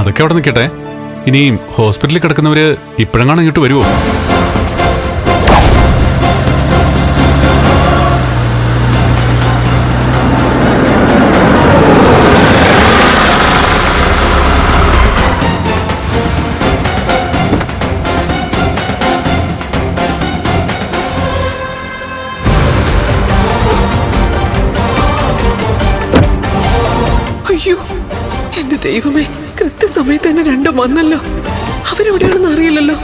അതൊക്കെ അവിടെ നിൽക്കട്ടെ. ഇനിയും ഹോസ്പിറ്റലിൽ കിടക്കുന്നവര് ഇപ്പോഴെങ്ങാണ് ഇങ്ങോട്ട് വരുമോ എന്റെ ദൈവമേ കൃത്യസമയത്ത് തന്നെ രണ്ടും വന്നല്ലോ. അവരെവിടെയാണെന്ന് അറിയില്ലല്ലോ.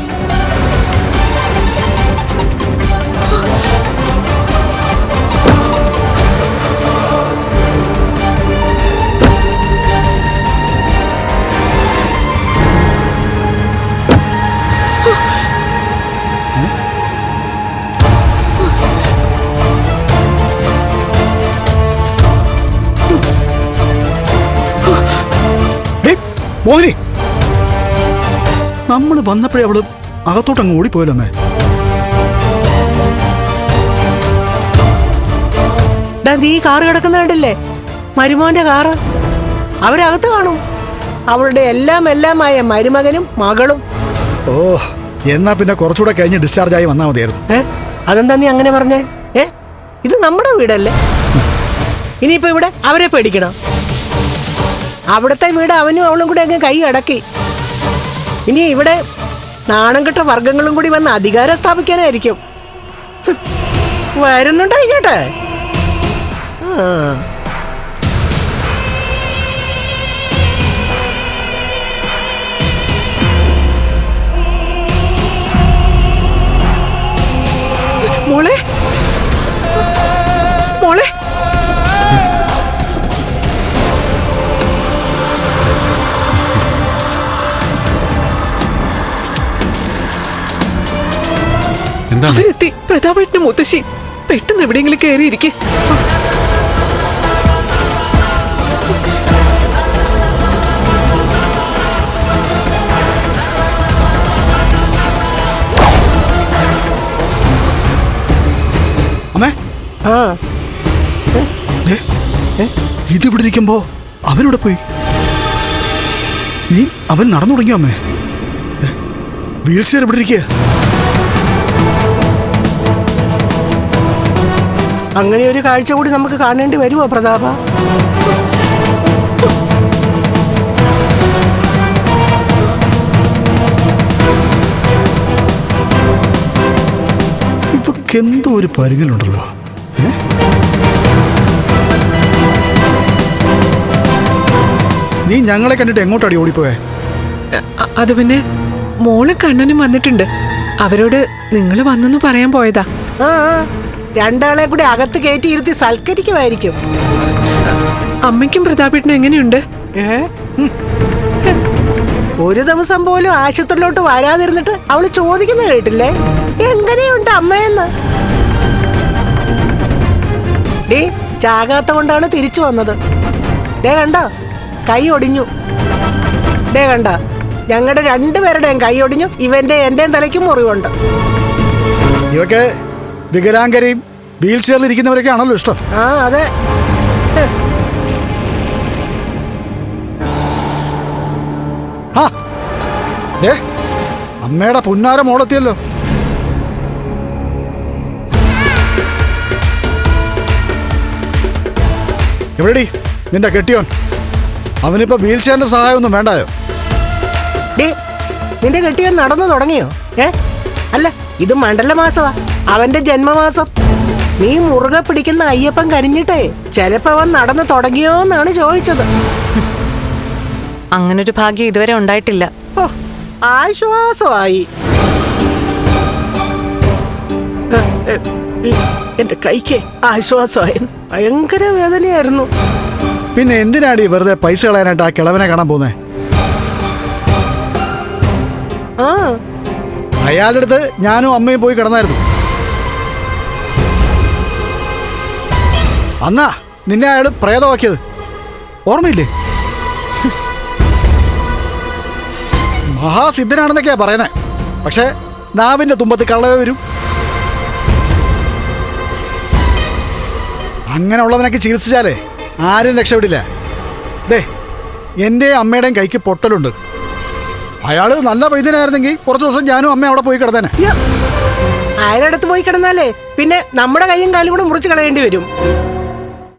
മോഹിനി! നമ്മൾ വന്നപ്പോഴേ അവൾ അകത്തോട്ട് അകത്തോട്ടങ്ങ് ഓടിപ്പോയല്ലോ അമ്മേ. നീ കാറ് കിടക്കുന്ന കണ്ടില്ലേ? മരുമോന്റെ കാറ്? അവരകത്ത് കാണും. അവളുടെ എല്ലാം എല്ലാമായ മരുമകനും മകളും. ഓ എന്നാ പിന്നെ കുറച്ചുകൂടെ കഴിഞ്ഞ് ഡിസ്ചാർജ് ആയി വന്നാൽ മതിയായിരുന്നു. ഏ? അതെന്താ നീ അങ്ങനെ പറഞ്ഞേ? ഏ? ഇത് നമ്മുടെ വീടല്ലേ? ഇനിയിപ്പോ ഇവിടെ അവരെ പേടിക്കണം? അവിടുത്തെ വീട് അവനും അവളും കൂടി അങ്ങ് കൈ അടക്കി. ഇനി ഇവിടെ നാണം കെട്ട വർഗങ്ങളും കൂടി വന്ന് അധികാരം സ്ഥാപിക്കാനായിരിക്കും. വരുന്നുണ്ടായിക്കോട്ടെ ആ. എന്താണ് അവരെത്തി പ്രതാപേട്ടന്റെ മുത്തശ്ശി. പെട്ടെന്ന് എവിടെയെങ്കിലും കയറിയിരിക്കെ. അമ്മേ. ആ. ദേ, ഇതിവിടെ ഇരിക്കുമ്പോ അവനോട് പോയി? ഇനി അവൻ നടന്നു തുടങ്ങിയോ അമ്മേ? വീൽ ചെയർ ഇവിടെ ഇരിക്കുക അങ്ങനെ ഒരു കാഴ്ച കൂടി നമുക്ക് കാണേണ്ടി വരുമോ പ്രതാപ? ഇവക്ക് എന്തോ ഒരു പരുങ്ങലുണ്ടല്ലോ നീ ഞങ്ങളെ കണ്ടിട്ട് എങ്ങോട്ടാടി ഓടിപ്പോയേ? അത് പിന്നെ മോളും കണ്ണനും വന്നിട്ടുണ്ട്. അവരോട് നിങ്ങൾ വന്നെന്ന് പറയാൻ പോയതാ. രണ്ടാളെ കൂടി അകത്ത് കയറ്റി ഇരുത്തി സൽക്കരിക്കുമായിരിക്കും. അമ്മയ്ക്കും പ്രതാപേട്ടനും എങ്ങനെയുണ്ട്? ഒരു ദിവസം പോലും ആശുപത്രിയിലോട്ട് വരാതിരുന്നിട്ട് അവൾ ചോദിക്കുന്ന കേട്ടില്ലേ? എങ്ങനെയുണ്ട് അമ്മയെന്ന്? ഡേ ചാകാത്ത കൊണ്ടാണ് തിരിച്ചു വന്നത്. ഡേ കണ്ട? കൈ ഒടിഞ്ഞു. ഡേ കണ്ട ഞങ്ങളുടെ രണ്ടുപേരുടെയും കൈ ഒടിഞ്ഞു ഇവന്റെ എന്റെയും തലയ്ക്കും മുറിവുണ്ട്. ഇവക്ക് വികലാംഗരെയും വീൽ ചെയറിൽ ഇരിക്കുന്നവരൊക്കെ ആണല്ലോ ഇഷ്ടം. ആ അതെ. ഹ്. ആ ഏ അമ്മയുടെ പുന്നാര മോളെത്തിയല്ലോ. എവിടെടി നിന്റെ കെട്ടിയോൻ? അവനിപ്പോ വീൽ ചെയറിന്റെ സഹായം ഒന്നും വേണ്ടായോ നിന്റെ കെട്ടിയോൻ നടന്നു തുടങ്ങിയോ? ഏ? അല്ല ഇത് മണ്ഡല മാസമാ അവന്റെ ജന്മമാസം. നീ മുറുകെ പിടിക്കുന്ന അയ്യപ്പൻ കരിഞ്ഞിട്ടേ ചിലപ്പോ അവൻ നടന്നു തുടങ്ങിയോന്നാണ് ചോദിച്ചത്. അങ്ങനൊരു ഭാഗ്യം ഇതുവരെ ഉണ്ടായിട്ടില്ല. ഓ ആശ്വാസമായി. എന്റെ കൈക്ക് ആശ്വാസമായി. ഭയങ്കര വേദനയായിരുന്നു. പിന്നെ എന്തിനാടി വെറുതെ പൈസ കളയാനായിട്ട് ആ കിളവനെ കാണാൻ പോന്നേ ആ അയാളുടെ അടുത്ത് ഞാനും അമ്മയും പോയി കിടന്നായിരുന്നു. അന്നാ നിന്നെ അയാൾ പ്രേതമാക്കിയത്. ഓർമ്മയില്ലേ? മഹാസിദ്ധനാണെന്നൊക്കെയാ പറയുന്നത് പക്ഷെ നാവിന്റെ തുമ്പത്ത് കള്ളവേ വരും. അങ്ങനെയുള്ളവനൊക്കെ ചികിത്സിച്ചാലേ ആരും രക്ഷപ്പെടില്ല. ദേ എന്റെയും അമ്മയുടെയും കൈക്ക് പൊട്ടലുണ്ട്. അയാൾ നല്ല വൈദ്യനായിരുന്നെങ്കിൽ കുറച്ച് ദിവസം ഞാനും അമ്മ അവിടെ പോയി കിടന്നേനെ. അയാളുടെ അയാളടുത്ത് പോയി കിടന്നാലേ പിന്നെ നമ്മുടെ കൈയും കാലും കൂടെ മുറിച്ച് കളയേണ്ടി വരും.